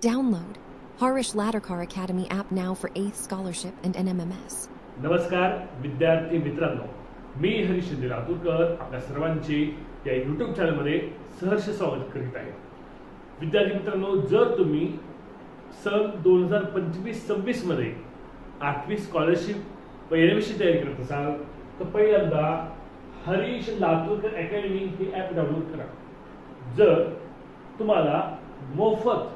Download Harish Ladderkar Academy app now for 8th Scholarship and NMMS. नमस्कार विद्यार्थी मित्रांनो. मी हरीश शिंदे लातूरकर आपल्या सर्वांचे या यूट्यूब चॅनलमध्ये सहर्ष स्वागत करीत आहे. विद्यार्थी मित्रांनो जर तुम्ही सन दोन हजार पंचवीस सव्वीसमध्ये आठवी स्कॉलरशिप व एनएमशी तयारी करत असाल तर पहिल्यांदा हरीश लातूरकर अकॅडमी हे ॲप डाउनलोड करा. जर तुम्हाला मोफत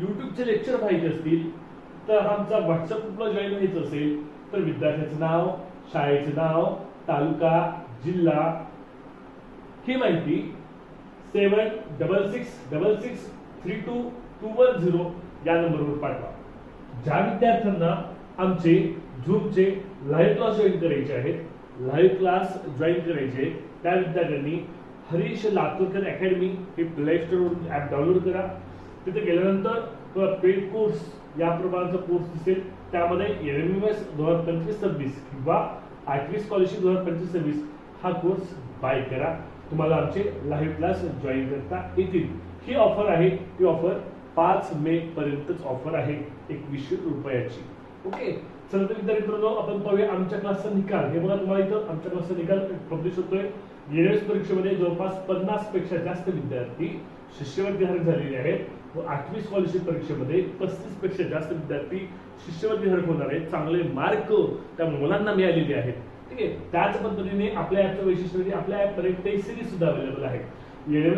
यूट्यूबचे लेक्चर पाहिजे असतील तर आमचा व्हॉट्सअप ग्रुपला जॉईन व्हायचं असेल तर विद्यार्थ्याचं नाव शाळेचं नाव तालुका जिल्हा ही माहिती seven double six double six three two two one zero या नंबरवर पाठवा. ज्या विद्यार्थ्यांना आमचे झूमचे लाईव्ह क्लास जॉईन करायचे आहेत लाईव्ह क्लास जॉईन करायचे त्या विद्यार्थ्यांनी हरीश लातूरकर अकॅडमी हे प्ले स्टोरवरून ॲप डाउनलोड करा. तिथे गेल्यानंतर तुला पेड कोर्स या प्रकारचा कोर्स दिसेल. त्यामध्ये एन एम एस दोन हजार पंचवीस सव्वीस किंवा आठवी स्कॉलरशिप दोन हजार पंचवीस सव्वीस हा कोर्स बाय करा. तुम्हाला आमचे लाईव्ह क्लास जॉईन करता येतील. ही ऑफर आहे. ती ऑफर पाच मे पर्यंतच ऑफर आहे. एकवीसशे रुपयाची. ओके चला तर विद्यार्थी मित्रांनो आपण पाहूया आमच्या क्लासचा निकाल. हे बघा तुम्हाला इथं आमच्या क्लासचा निकाल पब्लिश होतोय. एस परीक्षेमध्ये जवळपास पन्नासपेक्षा जास्त विद्यार्थी शिष्यवृत्ती झालेले आहेत. व आठवी स्कॉलरशिप परीक्षेमध्ये पस्तीसपेक्षा जास्त विद्यार्थी शिष्यवृत्ती धारक होणार आहेत. चांगले मार्क त्या मुलांना मिळालेले आहेत. ठीक आहे? त्याच पद्धतीने आपल्या ऍपचं वैशिष्ट्य म्हणजे आपल्या ऍपमध्ये टेस्ट सिरीज सुद्धा अवेलेबल आहे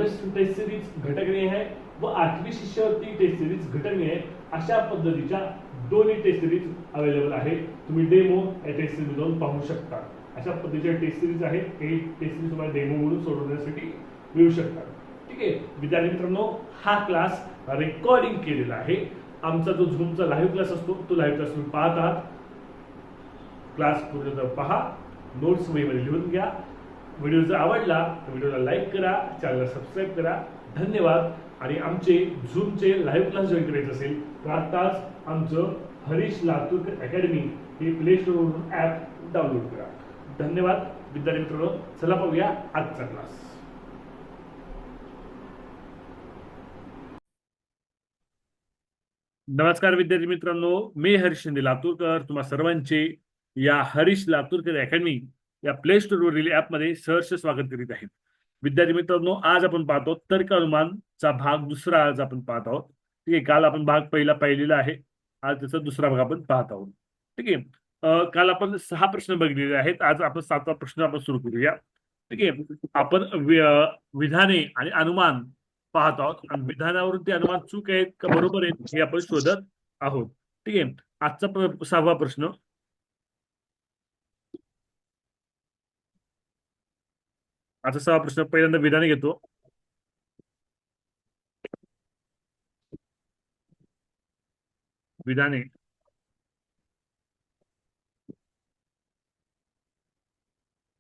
एस टेस्ट सिरीज घटकणी आहे व आठवी शिष्यवृत्ती टेस्ट सिरीज घटकणी आहे. अशा पद्धतीच्या दोन्ही टेस्ट सिरीज अवेलेबल आहे तुम्ही डेमो या टेस्ट सिरीज जाऊन पाहू शकता. अशा पद्धतीच्या टेस्ट सिरीज आहेत. हे टेस्ट सिरीज तुम्हाला डेमो म्हणून सोडवण्यासाठी मिळू शकतात. ठीक आहे? विद्यार्थी मित्रांनो हा क्लास रेकॉर्डिंग केलेला आहे. आमचा जो झूमचा लाईव्ह क्लास असतो तो लाईव्ह क्लास तुम्ही पाहत आहात क्लास पूर्ण पहा. नोट्स वहीमध्ये लिहून घ्या. व्हिडिओ जर आवडला तर व्हिडिओला लाईक करा. चॅनलला सबस्क्राईब करा. धन्यवाद. आणि आमचे झूमचे लाईव्ह क्लास जॉईन करायचे असेल तर आत्ताच आमचं हरीश लातूरकर अकॅडमी हे प्ले स्टोरवरून ॲप डाउनलोड करा. धन्यवाद. विद्यार्थी मित्रांनो चला पाहूया आजचा क्लास नमस्कार विद्यार्थी मित्रांनो मी हरीश शिंदे लातूरकर. तुम्हा सर्वांचे या हरीश लातूरकर अकॅडमी या प्ले स्टोरवरील ॲपमध्ये सहर्ष स्वागत करीत आहेत विद्यार्थी मित्रांनो आज आपण पाहतो तर्क अनुमानचा भाग दुसरा आज आपण पाहत आहोत. ठीक आहे काल आपण भाग पहिला पाहिलेला आहे. आज त्याचा दुसरा भाग आपण पाहत आहोत. ठीक आहे काल आपण सहा प्रश्न बघितलेले आहेत. आज आपण सातवा प्रश्न आपण सुरू करूया. ठीक आहे आपण विधाने आणि अनुमान पाहत. आहोत आणि विधानावरून ते अनुमान चूक आहेत का बरोबर आहेत हे आपण शोधत आहोत. ठीक आहे. आजचा सहावा प्रश्न. आजचा सहावा प्रश्न पहिल्यांदा विधान घेतो. विधाने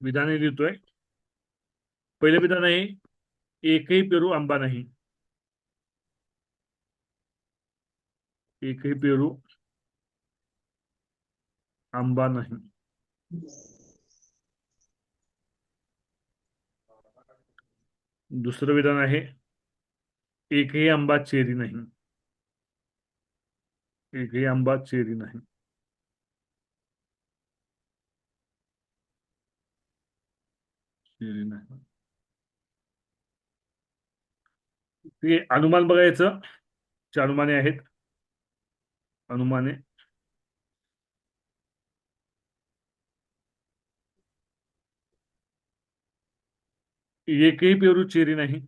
विधाने लिहितोय. पहिलं विधान आहे एकही पेरू आंबा नाही। एकही पेरू आंबा नाही। दुसरं विधान आहे एकही आंबा चेरी नाही। एकही आंबा चेरी नाही। चेरी नाही। ते अनुमान बघायचं. जे अनुमाने आहेत. अनुमाने. एकही पेरू चेरी नाही.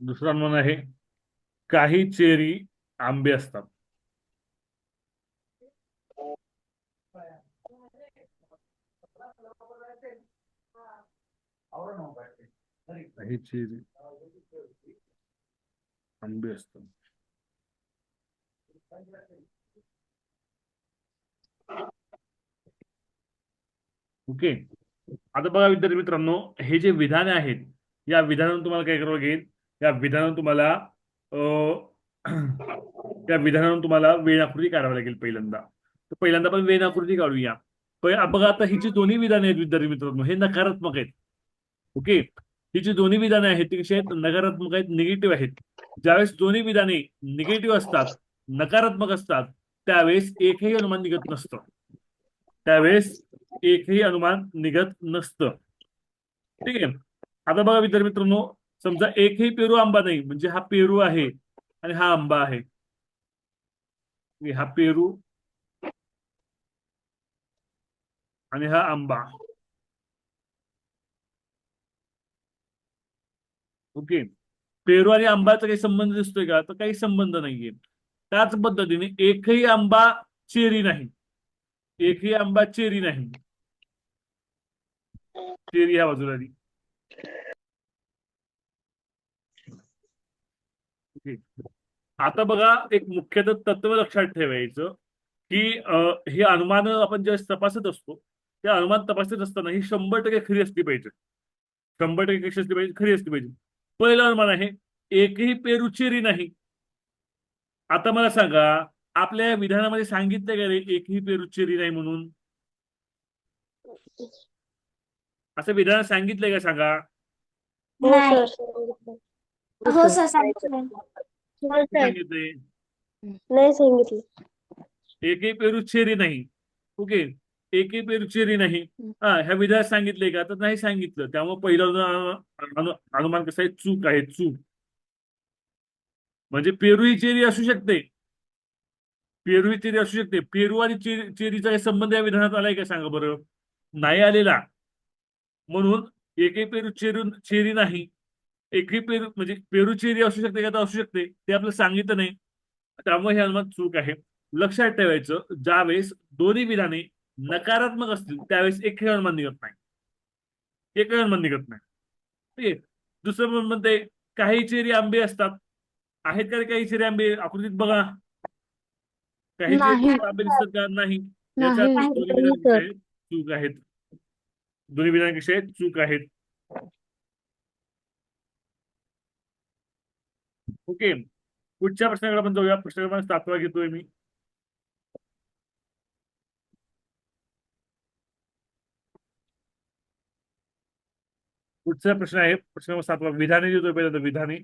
दुसरा अनुमान आहे. काही चेरी आंबे असतात. काही चेरी आंबे असतात. ओके. आता बघा विद्यार्थी मित्रांनो हे जे विधाने आहेत या विधानातून तुम्हाला काय करावं लागेल? या विधानातून तुम्हाला त्या विधानानं तुम्हाला वेळाकृती काढावी लागेल पहिल्यांदा. तर पहिल्यांदा आपण वेळाकृती काढूया. बघा आता हिची दोन्ही विधाने आहेत विद्यार्थी मित्रांनो. हे नकारात्मक आहेत. ओके? ही जी दोन्ही विधाने आहेत ती नकारात्मक आहेत निगेटिव्ह आहेत. ज्यावेळेस दोन्ही विधाने निगेटिव्ह असतात नकारात्मक असतात त्यावेळेस एकही अनुमान निघत नसतं. त्यावेळेस एकही अनुमान निघत नसतं. ठीक आहे? आता बघा विद्यार्थी मित्रांनो समजा एकही पेरू आंबा नाही म्हणजे हा पेरू आहे आणि हा आंबा आहे. हा पेरू आणि हा आंबा. ओके. पेरू आणि आंबाचा काही संबंध दिसतोय का? तर काही संबंध नाहीये. त्याच पद्धतीने एकही आंबा चेरी नाही. एकही आंबा चेरी नाही. चेरी ह्या बाजूला आली ओके. आता बघा एक मुख्य तत्व लक्षात ठेवायचं की हे अनुमान आपण ज्यावेळेस तपासत असतो ते अनुमान तपासत असताना ही शंभर टक्के खरी असली पाहिजे. शंभर टक्के कशी असली पाहिजे? खरी असली पाहिजे. पहिलं अनुमान आहे एकही पेरू चेरी नाही. आता मला सांगा आपल्या विधानामध्ये सांगितलं का रे एकही पेरू चेरी नाही म्हणून? असं विधान सांगितलंय का सांगा? नाही. हो हो सांगितलं सांगितलंय? नाही सांगितलं. एकही पेरू चेरी नाही. ओके? एकही पेरू चेरी नाही. हा ह्या विधानात सांगितलंय का? तर नाही सांगितलं. त्यामुळे पहिलं अनु- अनु- अनुमान कसं आहे? चूक आहे चूक. म्हणजे पेरू ही चेरी असू शकते. पेरू ही चेरी असू शकते. पेरू आणि चेरी चेरीचा काही संबंध या विधानात आलाय का सांगा बरं? नाही आलेला. म्हणून एकही पेरू चेरू चेरी नाही. एकही पेरू म्हणजे पेरू चेरी असू शकते का तर असू शकते. ते आपल्याला सांगितलं नाही. त्यामुळे हे अनुमान चूक आहे. लक्षात ठेवायचं ज्यावेळेस दोन्ही विधाने नकारात्मक असतील त्यावेळेस एकही अनुमान निघत नाही. एकही अनुमान निघत नाही. ठीक आहे. दुसरं म्हणून म्हणते काही चेरी आंबे असतात. आहेत का काही चेरी आंबे? आकृतीत बघा. काही. चेरी आंबे दिसतात का? नाही. दोन्ही विधान? चूक आहेत. दोन्ही विधान कसे आहेत? चूक आहेत. ओके. पुढच्या प्रश्नाकडे आपण जाऊया. प्रश्न क्रमांक सातवा घेतोय मी. पुढचा प्रश्न आहे. प्रश्न क्रमांक सातवा. विधाने देतोय पहिल्यांदा विधाने.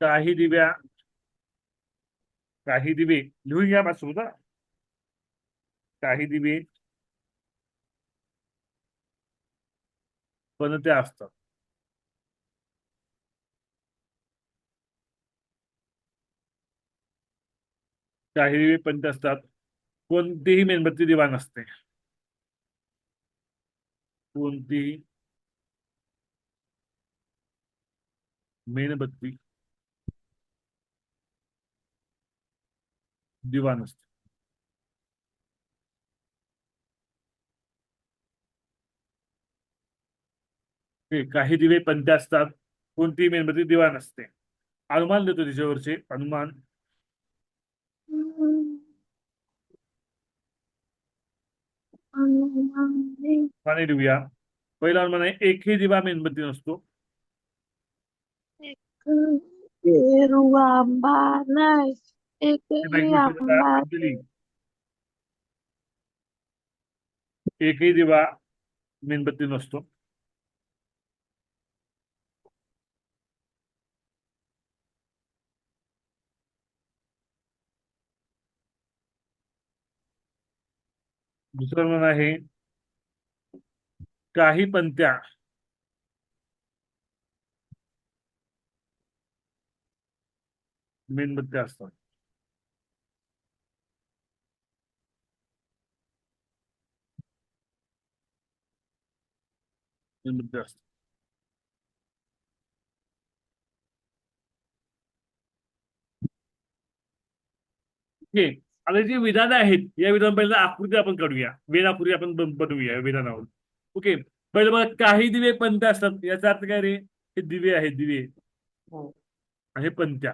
काही दिव्या काही दिवे. लिहून घ्या पासून काही दिवे पण ते असतात. काही दिवे पंच असतात. कोणतीही मेणबत्ती दिवा नसते. कोणतीही मेणबत्ती दिवा नसते. काही दिवे पंत्या असतात कोणतीही मेणबत्ती दिवा नसते. अनुमान देतो त्याच्यावरचे अनुमान. पाणी लिहूया पहिला अनुमान आहे एकही दिवा मेणबत्ती नसतो. हे. एकही दिवा मेणबत्ती नसतो. दुसरं म्हण आहे काही पंत्या मेणबत्त्या असतात. मेणबत्त्या असतात. हे आता जी विधानं आहेत या विधान पहिल्यांदा आकृती आपण काढूया. वेळ आकृती आपण बन- बनवूया विधानावर. ओके? पहिलं बघा काही दिवे पंत्या असतात. याचा अर्थ काय रे? हे दिवे आहेत दिवे. आणि हे पंत्या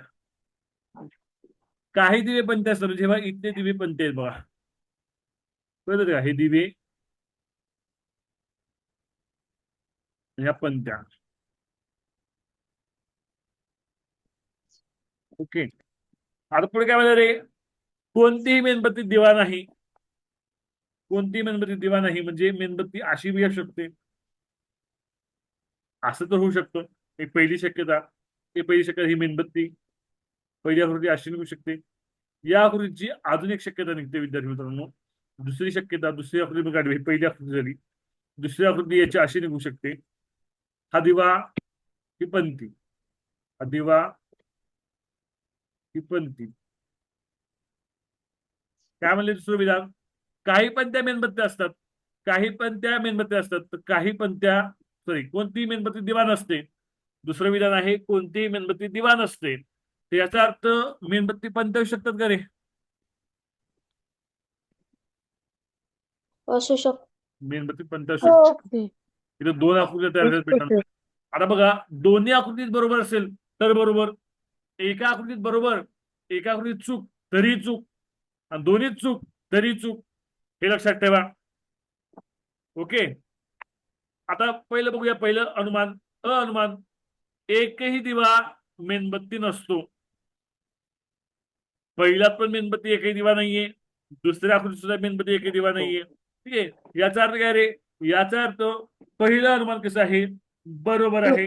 काही दिवे पंत्या असतात. म्हणजे बघा इथले दिवे पंत्या आहेत बघा. कळलं का? हे दिवे. ह्या पंत्या ओके. आता पुढे काय म्हणलं? रे कोणतीही मेणबत्ती दिवा नाही. कोणतीही मेणबत्ती दिवा नाही म्हणजे मेणबत्ती अशी बी असू शकते. असं तर होऊ शकतं. एक पहिली शक्यता. ही पहिली शक्यता ही मेणबत्ती. पहिली आकृती अशी निघू शकते. या आकृतीची अजून एक शक्यता निघते विद्यार्थी मित्रांनो. दुसरी शक्यता दुसरी आकृती काढली ही पहिली आकृती झाली. दुसरी आकृती याची अशी निघू शकते. हा दिवा ही पंथी हा दिवा ही पंथी काय म्हणले दुसरं विधान काही पंत्या मेणबत्त्या असतात काही पंत्या मेणबत्त्या असतात तर काही पंत्या सॉरी कोणतीही मेणबत्ती दिवा नसते दुसरं विधान आहे कोणतीही मेणबत्ती दिवा नसते तर याचा अर्थ मेणबत्ती पंत्या होऊ शकतात का रे? असू शकतो मेणबत्ती हो. इथं दोन आकृत्या तयार झाल्यात मित्रांनो. आता बघा दोन्ही आकृतीत बरोबर असेल तर बरोबर. एका आकृतीत बरोबर एका आकृतीत चूक तरी चूक. आणि दोन्ही चूक तरी चूक हे लक्षात ठेवा. ओके? आता पहिलं बघूया पहिलं अनुमान. अनुमान एकही दिवा मेणबत्ती नसतो. पहिल्यात पण मेणबत्ती एकही दिवा नाहीये. दुसऱ्या आकृती सुद्धा मेणबत्ती एकही दिवा नाहीये. ठीक आहे? याचा अर्थ काय रे? याचा अर्थ पहिलं अनुमान कसं आहे? बरोबर आहे.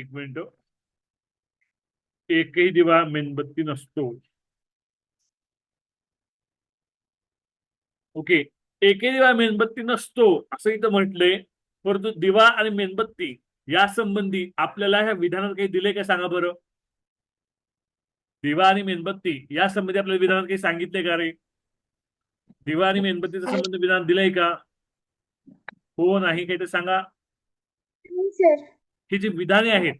एक मिनिट. एकही दिवा मेणबत्ती नसतो. ओके. एकही दिवा मेणबत्ती नसतो असं इथं म्हटलंय परंतु दिवा आणि मेणबत्ती या संबंधी आपल्याला ह्या विधानात काही दिले का सांगा बरं? दिवा आणि मेणबत्ती या संबंधी आपल्याला विधानात काही सांगितले का रे? दिवा आणि मेणबत्तीचा संबंध विधान दिलंय का? हो नाही काही तर सांगा. ही जी विधाने आहेत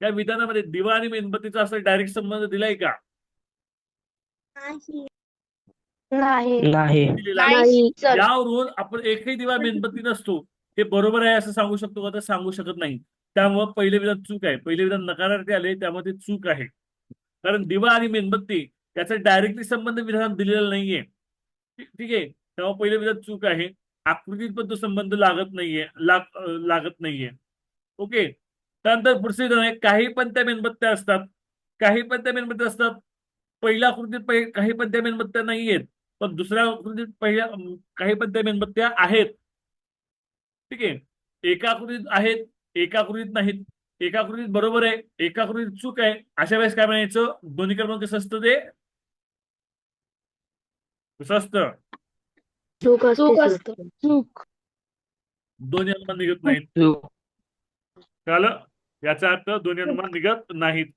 त्या विधानामध्ये दिवा आणि मेणबत्तीचा असं डायरेक्ट संबंध दिलाय का? यावरून आपण एकही दिवा मेणबत्ती नसतो हे बरोबर आहे असं सांगू शकतो का? तर सांगू शकत नाही. त्यामुळं पहिले विधान चूक आहे. पहिले विधान नकारार्थी आले त्यामध्ये चूक आहे. कारण दिवा आणि मेणबत्ती त्याचा डायरेक्टली संबंध विधानात दिलेला नाहीये. ठीक आहे? तेव्हा पहिले विधान चूक आहे. आकृतीत पण तो संबंध लागत नाहीये लाग लागत नाहीये. ओके. त्यानंतर पुढचे विधान आहे काही पण त्या मेणबत्त्या असतात काही पण त्या मेणबत्त्या असतात पहिल्या आकृतीत पहि- काही पण त्या मेणबत्त्या नाहीयेत पण दुसऱ्या आकृतीत पहिल्या काही पण त्या मेणबत्त्या आहेत. ठीक आहे. एका आकृतीत आहेत एका आकृतीत नाहीत. एका आकृतीत बरोबर आहे एका आकृतीत चूक आहे. अशा वेळेस काय म्हणायचं? दोन्ही क्रमांक कसं असतं ते कसं असतं चूक चूक. असतो. चूक. दोन्ही अनुमान निघत नाहीत. कळलं? याचा अर्थ दोन्ही अनुमान निघत नाहीत.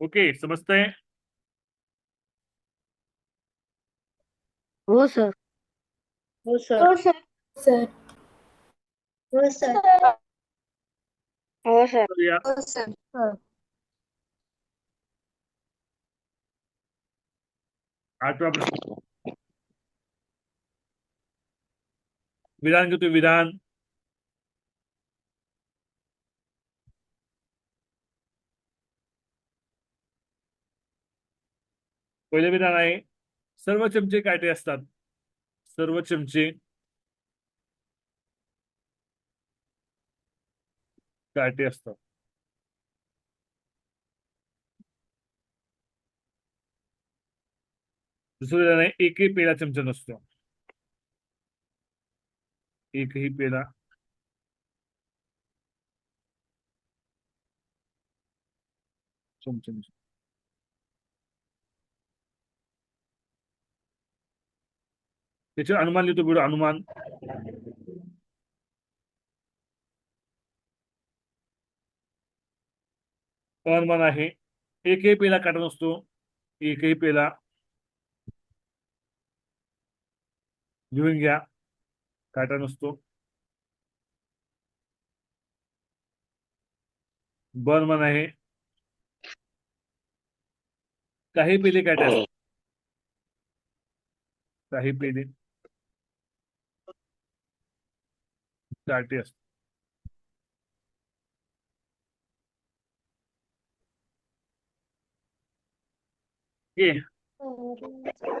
ओके समजतंय? हो सर. हो सर. हो सर. सर. हो सर. हो सर. हो सर. आठवा प्रश्न. विधान घेतो विधान. पहिले विधान आहे सर्व चमचे काटे असतात. सर्व चमचे काटे असतात. दुसरं विधान आहे एकही पेढा चमचा नसतो. एकही पेढा चमचा नसतो त्याचे अनुमान लिहितो पुढे अनुमान। अनुमान आहे एकही पेला काटा नसतो एकही पेला लिहून घ्या काटा नसतो बर्मन आहे. काही पेले काटे असतात काही पेले. काटे असतात. ओके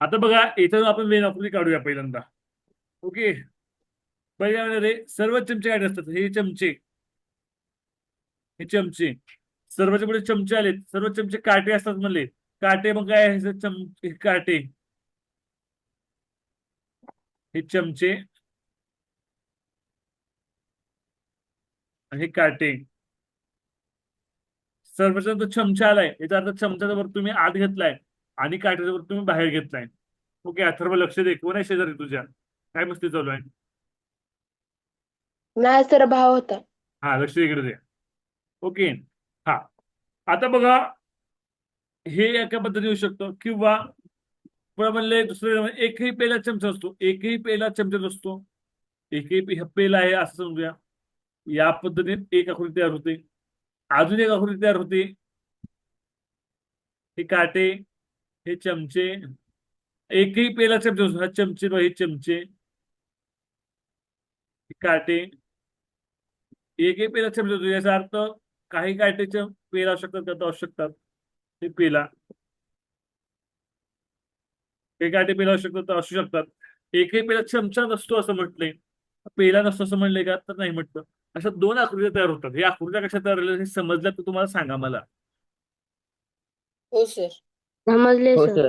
आता बघा इथं आपण मेन आकृती काढूया पहिल्यांदा. ओके पहिल्या रे सर्व चमचे काढले असतात? हे चमचे. हे चमचे. सर्वच्या पुढे चमचे आलेत. सर्व चमचे काटे असतात म्हणले. काटे मग काय चम हे काटे. हे चमचे. आणि हे काटे. सर्वच्या तो चमचा आलाय. याचा अर्थ चमचा वर तुम्ही आत घेतलाय. आणि वर तुम्ही बाहेर घेतलाय ओके अथर्व लक्ष दे कोण आहे शेजारी तुझ्या? काय मस्ती चालू आहे? नाही सर भाव होता. हा लक्ष इकडे दे. ओके हा. आता बघा हे एका पद्धतीने येऊ शकतं. किंवा म्हणले दुसरे एकही पेला चमचा असतो. एकही पेला चमचा असतो. एकही पे- पेला आहे असं समजूया या. पद्धतीने एक आकृती तयार होते. अजून एक आकृती तयार होते. हे काटे हे चमचे एकही पेला चमचे हा चमचे हे चमचे. काटे. एकही पेला चमचे याचा अर्थ काही काटेचे पेला असू शकतात त्यात असू शकतात. हे पेला. काही काटे पेला असू शकतात तर असू शकतात. एकही पेला चमचा नसतो असं म्हटलंय पेला नसतो असं म्हणलंय का? तर नाही म्हटलं. अशा दोन आकृत्या तयार होतात. हे आकृत्या कशा तयार झाल्या हे समजल्या तर तुम्हाला सांगा मला. हो सर समजले हो सर.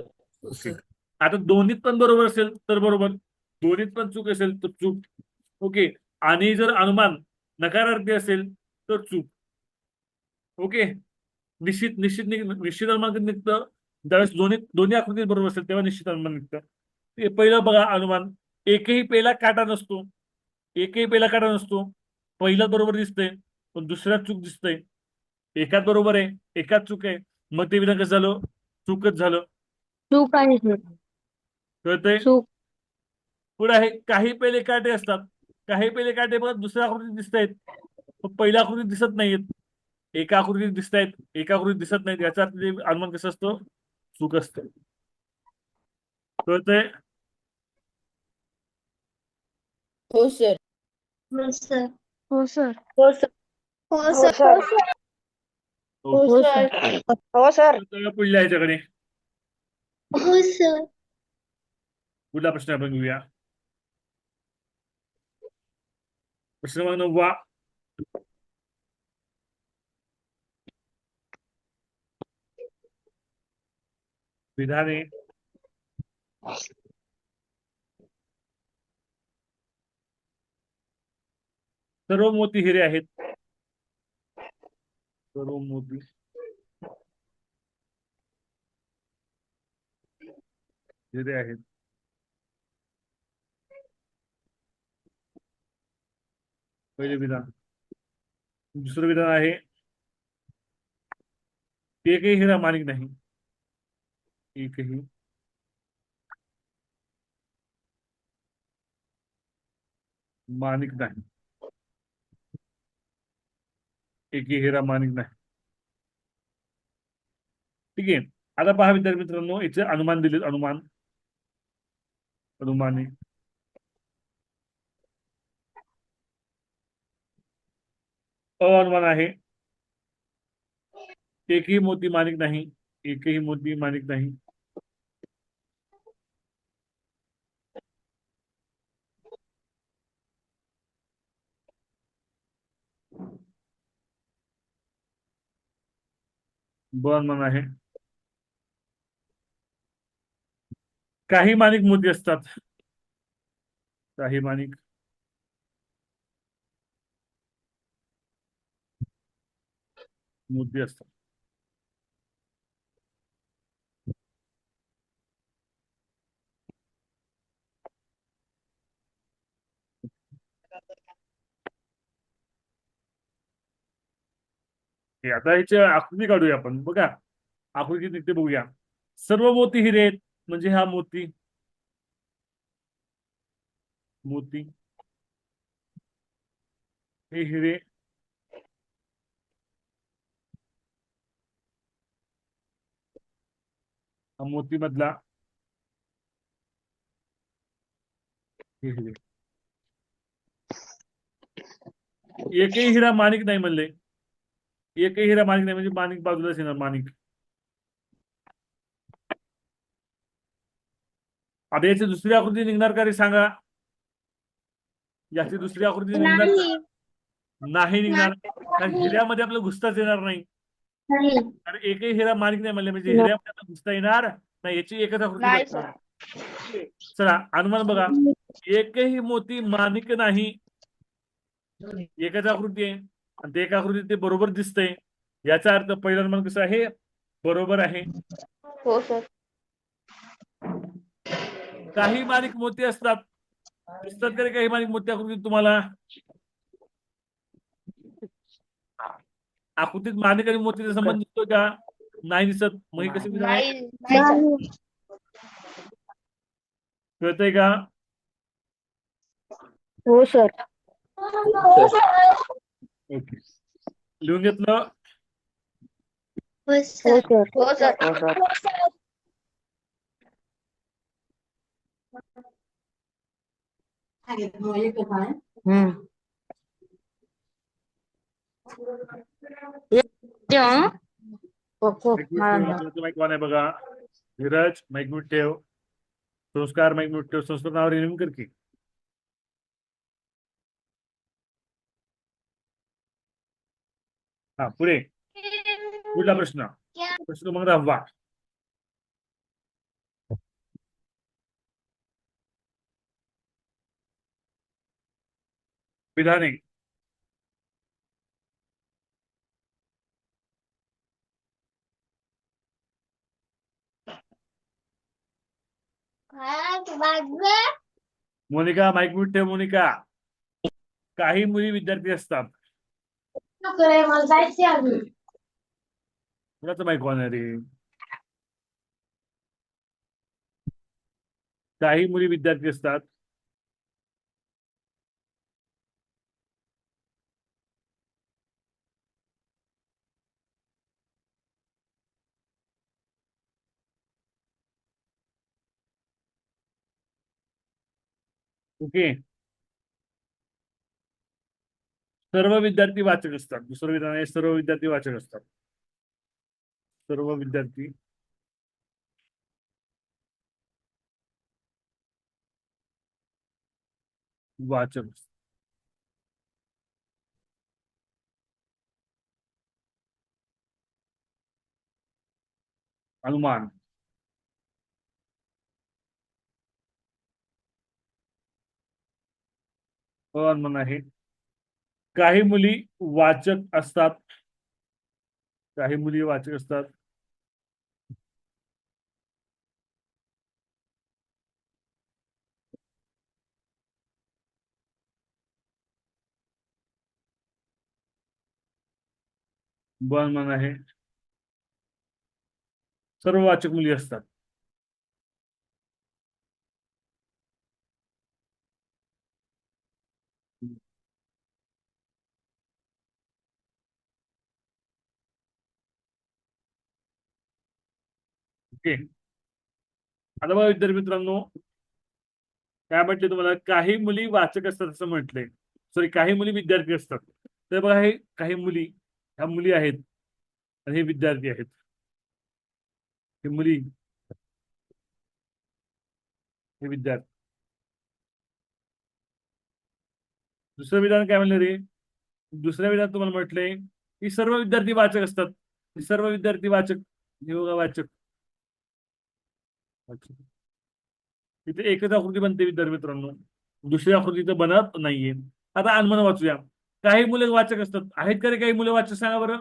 सर. आता दोन्हीत पण बरोबर असेल तर बरोबर. दोन्हीत पण चूक असेल तर चूक. ओके. आणि जर अनुमान नकारार्थी असेल तर चूक. ओके. निश्चित निश्चित नि- निश्चित अनुमान कधी निघतं. ज्यावेळेस दोन्ही दोन्ही आकृती बरोबर असेल तेव्हा निश्चित अनुमान निघतं. ते पहिलं बघा अनुमान. एकही पेला काटा नसतो. एकही पेला काटा नसतो. पहिला बरोबर दिसतंय पण दुसऱ्यात चूक दिसतंय. एकात बरोबर आहे एकात चूक आहे. मग ते विधान कसं झालं. चूकच झालं. चूक आहे सर कळतंय? चूक पुढे आहे काही पेले काटे असतात. काही पेले काटे बघा दुसऱ्या आकृतीत दिसत आहेत पहिल्या आकृतीत दिसत नाहीत एका आकृतीत दिसत आहेत एका आकृतीत दिसत नाहीत. याचा अर्थ अनुमान कसं असतं? चूक असतं. कळतंय? हो सर. हो सर. हो सर. हो सर. हो सर हो हो सर हो सर कळलं पुढल्या ह्याच्याकडे हो सर पुढला प्रश्न आपण घेऊया प्रश्न क्रमांक नववा विधाने सर्व मोती हिरे आहेत सर्व मोती हिरे आहेत पहिले विधान। दुसरं विधान आहे एकही हिरा मानिक नाही। एकही मानिक नाही। एकी हिरा मानिक नाही. ठीक आहे. आता पहा विद्यार्थी मित्रांनो याचे अनुमान दिले अनुमान. अनुमाने अनुमान आहे. एकही मोती मानिक नाही. एकही मोती मानिक नाही. ब अनुमान आहे. काही मानिक मुद्दे असतात. काही मानिक मुद्दे असतात. आता ह्याची आकृती काढूया आपण बघा. आकृती तिथे बघूया. सर्व मोती हिरे आहेत. म्हणजे हा मोती. मोती. हे हिरे. हा मोतीमधला. हे हिरे. एकही हिरा माणिक नाही म्हणले. एकही हिरा माणिक नाही म्हणजे माणिक बाजूलाच येणार माणिक आता याची दुसरी आकृती निघणार का रे सांगा? याची दुसरी आकृती निघणार नाही. निघणार. कारण हिऱ्यामध्ये आपल्याला घुसताच येणार नाही. कारण एकही हिरा माणिक नाही म्हणले म्हणजे. हिऱ्यामध्ये घुसता येणार नाही. याची एकच आकृती. चला अनुमान बघा. एकही मोती माणिक नाही. एकच आकृती आहे. आणि ते एक आकृती ते बरोबर दिसतंय. याचा अर्थ पहिला अनुमान कसं आहे? बरोबर आहे. हो सर. काही माणिक मोती असतात. दिसतात का रे काही माणिक मोती आकृतीत तुम्हाला? आकृतीत माणिक आणि मोतीचा संबंध दिसतो का? नाही दिसत. मग हे कसे कळतंय का? हो सर. ओके लिहून घेतलं हो हो सर सर हो सर माईक कोण आहे बघा धीरज माईक म्यूट ठेव संस्कार माईक म्यूट ठेव संस्कार नाव रिन्यू कर की हा पुढे पुढला प्रश्न। प्रश्न मग दहावा विधाने मोनिका माईक ठेव मोनिका। काही मुली विद्यार्थी असतात। मला जायचे अजून. कुणाचं माईक ऑन आहे रे? काही मुली विद्यार्थी असतात. ओके. सर्व विद्यार्थी वाचक असतात. दुसरं विधान आहे सर्व विद्यार्थी वाचक असतात. सर्व विद्यार्थी. वाचक असतात. अनुमान अनुमान आहे काही मुली वाचक असतात. काही मुली वाचक असतात. अनुमान आहे. सर्व वाचक मुली असतात. ओके. आता विद्यार्थी मित्रांनो काय म्हटले तुम्हाला काही मुली वाचक असतात असं म्हटलंय. सॉरी काही मुली विद्यार्थी असतात. तर बघा हे काही मुली ह्या मुली आहेत आणि हे विद्यार्थी आहेत. हे मुली हे विद्यार्थी. दुसरं विधान काय म्हणलं रे? दुसऱ्या विधान तुम्हाला म्हटलंय की सर्व विद्यार्थी वाचक असतात. सर्व विद्यार्थी वाचक हे बघा वाचक. इथे एकच आकृती बनते विद्यार्थी मित्रांनो. दुसरी आकृती तर बनत नाहीये. आता अनुमान वाचूया. काही मुले वाचक असतात. आहेत का रे काही मुले वाचक? सांगा बरं.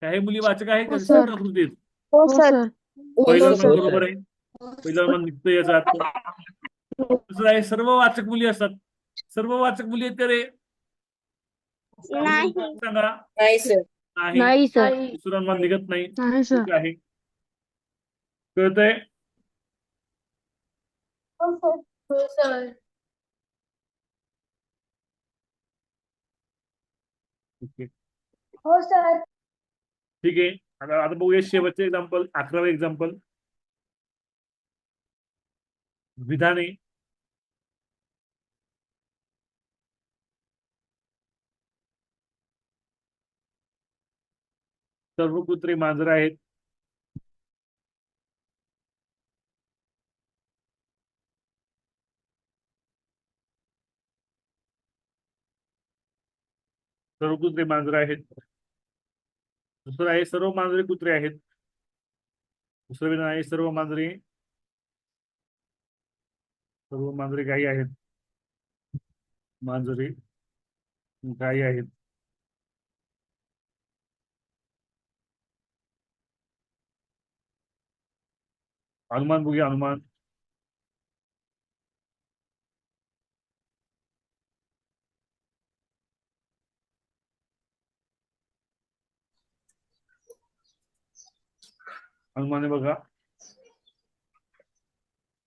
काही मुली वाचक आहेत का? हो, सर. आकृतीत? हो सर. पहिलं हो, अनुमान सर. बरोबर आहे. पहिलं अनुमान निघतं याचा अर्थ दुसरं आहे सर्व वाचक मुली असतात. सर्व वाचक मुली आहेत का रे? नाही. सांगा. नाही सर. नाही. नाही सर. दुसरं अनुमान निघत नाही. ठीक आहे. कळतंय? हो सर. ओके. हो सर. ठीक आहे. आता आता बघूया शेवटचे एक्झाम्पल अकरावे एक्झाम्पल विधाने. सर्व कुत्रे मांजर आहेत. सर्व कुत्रे मांजरे आहेत. दुसरं आहे सर्व मांजरे कुत्रे आहेत. दुसरं विधान आहे सर्व मांजरे सर्व मांजरे गायी आहेत. मांजरे गायी आहेत. हनुमान बघूया हनुमान. हनुमान आहे बघा.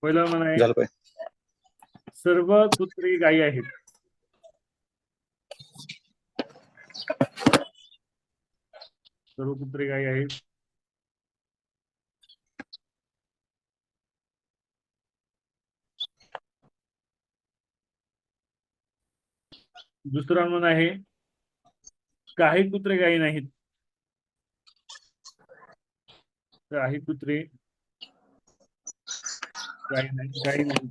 पहिलं मन आहे झालं पाहिजे. सर्व कुत्री गायी आहेत. सर्व कुत्रे गायी आहेत. दुसरं अनुमान आहे काही कुत्रे गायी नाहीत. काही कुत्रे. गायी नाही गायी नाही.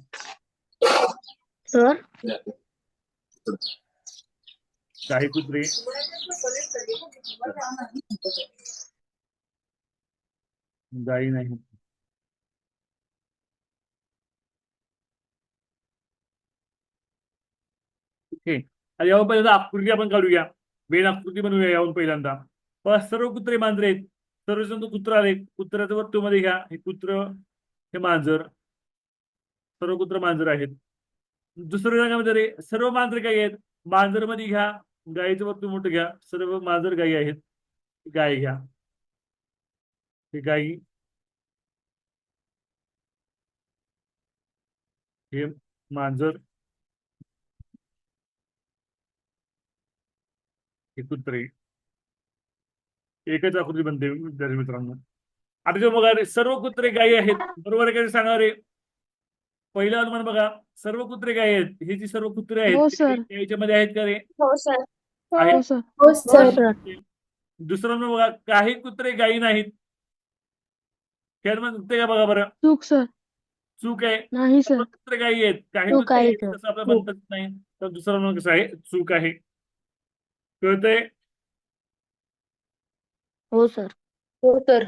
सर काही कुत्रे. गायी नाही. ओके. आता यावर पहिल्यांदा आकृती आपण काढूया. मेन आकृती बनवूया यावरून पहिल्यांदा. सर्व कुत्रे मांजरे आहेत. सर्वजण तो कुत्रा आले कुत्र्याच्या वर्तूमध्ये घ्या हे कुत्र हे मांजर सर्व कुत्र मांजर आहेत. दुसऱ्या जागामध्ये रे सर्व मांजर गायी आहेत. मांजरमध्ये घ्या गायीचं वर्तू मोठं घ्या. सर्व मांजर गायी आहेत. गाय घ्या. हे गायी हे मांजर हे कुत्रे. एकच आकृती बनते विद्यार्थी मित्रांनो. आता जे बघा रे सर्व कुत्रे गायी आहेत. बरोबर आहे का सांगा रे? पहिलं अनुमान बघा. सर्व कुत्रे गायी आहेत. हे जी सर्व कुत्रे आहेत हो, ते. याच्यामध्ये आहेत का रे? हो सर. हो सर. हो हो सर. दुसरं अनुमान बघा. काही कुत्रे गायी नाहीत. म्हणते का बघा बरं? चूक सर. चूक आहे. नाही सर. सर्व कुत्रे गायी आहेत. काही चूक कुत्रे आहे आहेत. तसं चूक. म्हणतात नाही. तर दुसरं अनुमान कसं आहे? चूक आहे. कळतंय? हो सर. हो सर.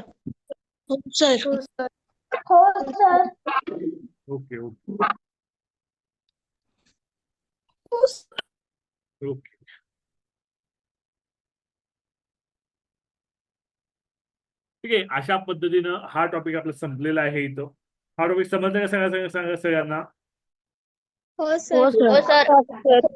हो सर. हो सर. Okay okay. ओके. ठीक आहे अशा पद्धतीनं हा टॉपिक आपला संपलेला आहे इथं. हा टॉपिक समजलं का सगळ्या सगळ्या सगळ्या सगळ्यांना? हो हो सर. सर. हो सर.